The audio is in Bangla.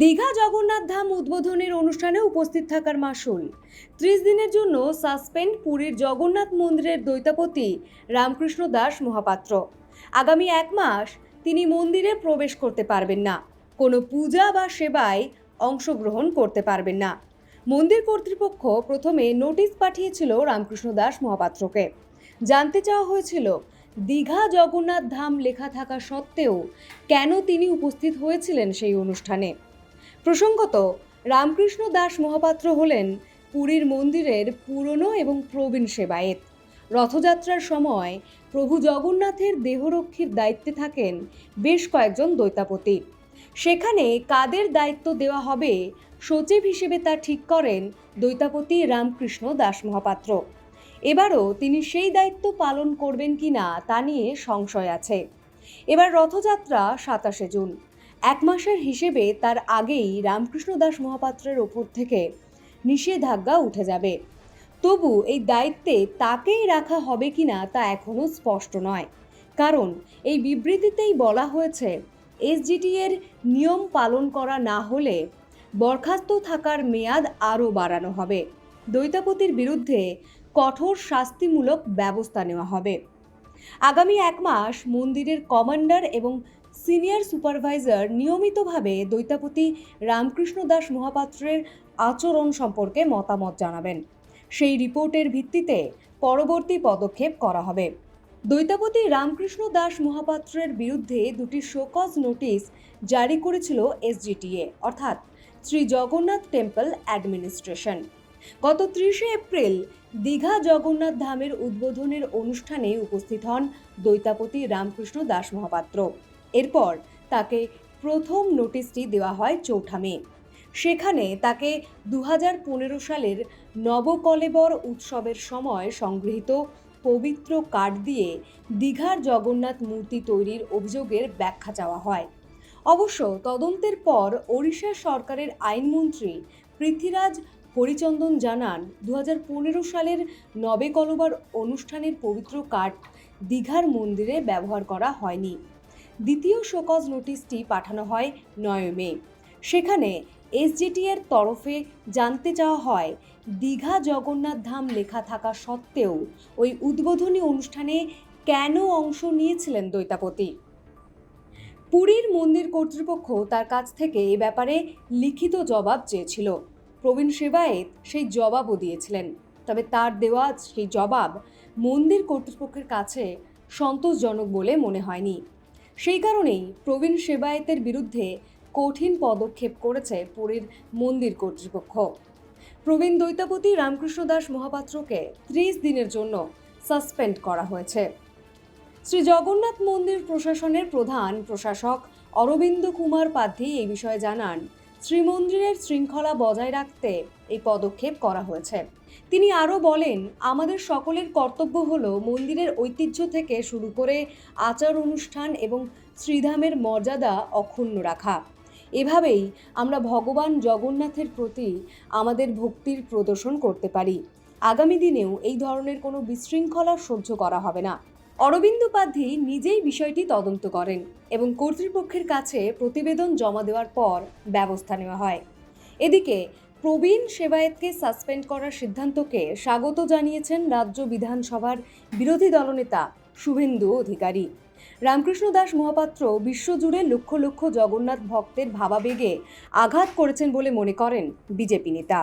দীঘা জগন্নাথ ধাম উদ্বোধনের অনুষ্ঠানে উপস্থিত থাকার মাসুল। ত্রিশ দিনের জন্য সাসপেন্ড পুরীর জগন্নাথ মন্দিরের দৈতাপতি রামকৃষ্ণ দাস মহাপাত্র। আগামী এক মাস তিনি মন্দিরে প্রবেশ করতে পারবেন না। কোনো পূজা বা সেবায় অংশগ্রহণ করতে পারবেন না। মন্দির কর্তৃপক্ষ প্রথমে নোটিশ পাঠিয়েছিল রামকৃষ্ণ দাস মহাপাত্রকে। জানতে চাওয়া হয়েছিল, দীঘা জগন্নাথ ধাম লেখা থাকা সত্ত্বেও কেন তিনি উপস্থিত হয়েছিলেন সেই অনুষ্ঠানে? প্রসঙ্গত, রামকৃষ্ণ দাস মহাপাত্র হলেন পুরীর মন্দিরের পুরনো এবং প্রবীণ সেবায়েত। রথযাত্রার সময় প্রভু জগন্নাথের দেহরক্ষীর দায়িত্বে থাকেন বেশ কয়েকজন দৈতাপতি সেখানে কাদের দায়িত্ব দেওয়া হবে সচিব হিসেবে তা ঠিক করেন দৈতাপতি রামকৃষ্ণ দাস মহাপাত্র। এবারও তিনি সেই দায়িত্ব পালন করবেন কিনা তা নিয়ে সংশয় আছে। এবার রথযাত্রা সাতাশে জুন। এক মাসের হিসেবে তার আগেই রামকৃষ্ণ দাস মহাপাত্রের ওপর থেকে নিষেধাজ্ঞা উঠে যাবে। তবু এই দায়িত্বে তাকেই রাখা হবে কিনা তা এখনও স্পষ্ট নয়। কারণ এই বিবৃতিতেই বলা হয়েছে এসজিটি এর নিয়ম পালন করা না হলে বরখাস্ত থাকার মেয়াদ আরও বাড়ানো হবে। দৈতাপতির বিরুদ্ধে কঠোর শাস্তিমূলক ব্যবস্থা নেওয়া হবে। আগামী এক মাস মন্দিরের কমান্ডার এবং সিনিয়র সুপারভাইজার নিয়মিতভাবে দৈতাপতি রামকৃষ্ণ দাস মহাপাত্রের আচরণ সম্পর্কে মতামত জানাবেন। সেই রিপোর্টের ভিত্তিতে পরবর্তী পদক্ষেপ করা হবে। দৈতাপতি রামকৃষ্ণ দাস মহাপাত্রের বিরুদ্ধে দুটি শোকজ নোটিশ জারি করেছিল এসজিটিএ, অর্থাৎ শ্রী জগন্নাথ টেম্পল অ্যাডমিনিস্ট্রেশন। গত ত্রিশে এপ্রিল দীঘা জগন্নাথ ধামের উদ্বোধনের অনুষ্ঠানে উপস্থিত হন দৈতাপতি রামকৃষ্ণ দাস মহাপাত্র। এরপর তাকে প্রথম নোটিশটি দেওয়া হয় চৌঠা মে। সেখানে তাকে দু হাজার পনেরো সালের নবকলেবর উৎসবের সময় সংগৃহীত পবিত্র কার্ড দিয়ে দীঘার জগন্নাথ মূর্তি তৈরির অভিযোগের ব্যাখ্যা চাওয়া হয়। অবশ্য তদন্তের পর ওড়িশা সরকারের আইনমন্ত্রী পৃথ্বীরাজ হরিচন্দন জানান দু হাজার পনেরো সালের নবে কলবার অনুষ্ঠানের পবিত্র কাঠ দীঘার মন্দিরে ব্যবহার করা হয়নি। দ্বিতীয় শোকজ নোটিশটি পাঠানো হয় নয় মে। সেখানে এসজিটি এর তরফে জানতে চাওয়া হয়, দীঘা জগন্নাথ ধাম লেখা থাকা সত্ত্বেও ওই উদ্বোধনী অনুষ্ঠানে কেন অংশ নিয়েছিলেন দৈতাপতি পুরীর মন্দির কর্তৃপক্ষ তার কাছ থেকে এ ব্যাপারে লিখিত জবাব চেয়েছিল। প্রবীণ সেবায়েত সেই জবাবও দিয়েছিলেন। তবে তার দেওয়া সেই জবাব মন্দির কর্তৃপক্ষের কাছে সন্তোষজনক বলে মনে হয়নি। সেই কারণেই প্রবীণ সেবায়েতের বিরুদ্ধে কঠিন পদক্ষেপ করেছে পুরীর মন্দির কর্তৃপক্ষ। প্রবীণ দৈতাপতি রামকৃষ্ণ দাস মহাপাত্রকে ত্রিশ দিনের জন্য সাসপেন্ড করা হয়েছে। শ্রী জগন্নাথ মন্দির প্রশাসনের প্রধান প্রশাসক অরবিন্দ কুমার পাদ্ধি এই বিষয়ে জানান শ্রীমন্দিরের শৃঙ্খলা বজায় রাখতে এই পদক্ষেপ করা হয়েছে। তিনি আরও বলেন, আমাদের সকলের কর্তব্য হল মন্দিরের ঐতিহ্য থেকে শুরু করে আচার অনুষ্ঠান এবং শ্রীধামের মর্যাদা অক্ষুণ্ণ রাখা। এভাবেই আমরা ভগবান জগন্নাথের প্রতি আমাদের ভক্তির প্রদর্শন করতে পারি। আগামী দিনেও এই ধরনের কোনো বিশৃঙ্খলা সহ্য করা হবে না। অরবিন্দ পাদ্ধি নিজেই বিষয়টি তদন্ত করেন এবং কর্তৃপক্ষের কাছে প্রতিবেদন জমা দেওয়ার পর ব্যবস্থা নেওয়া হয়। এদিকে, প্রবীণ সেবায়েতকে সাসপেন্ড করার সিদ্ধান্তকে স্বাগত জানিয়েছেন রাজ্য বিধানসভার বিরোধী দলনেতা শুভেন্দু অধিকারী। রামকৃষ্ণ দাস মহাপাত্র বিশ্বজুড়ে লক্ষ লক্ষ জগন্নাথ ভক্তের ভাবাবেগে আঘাত করেছেন বলে মনে করেন বিজেপি নেতা।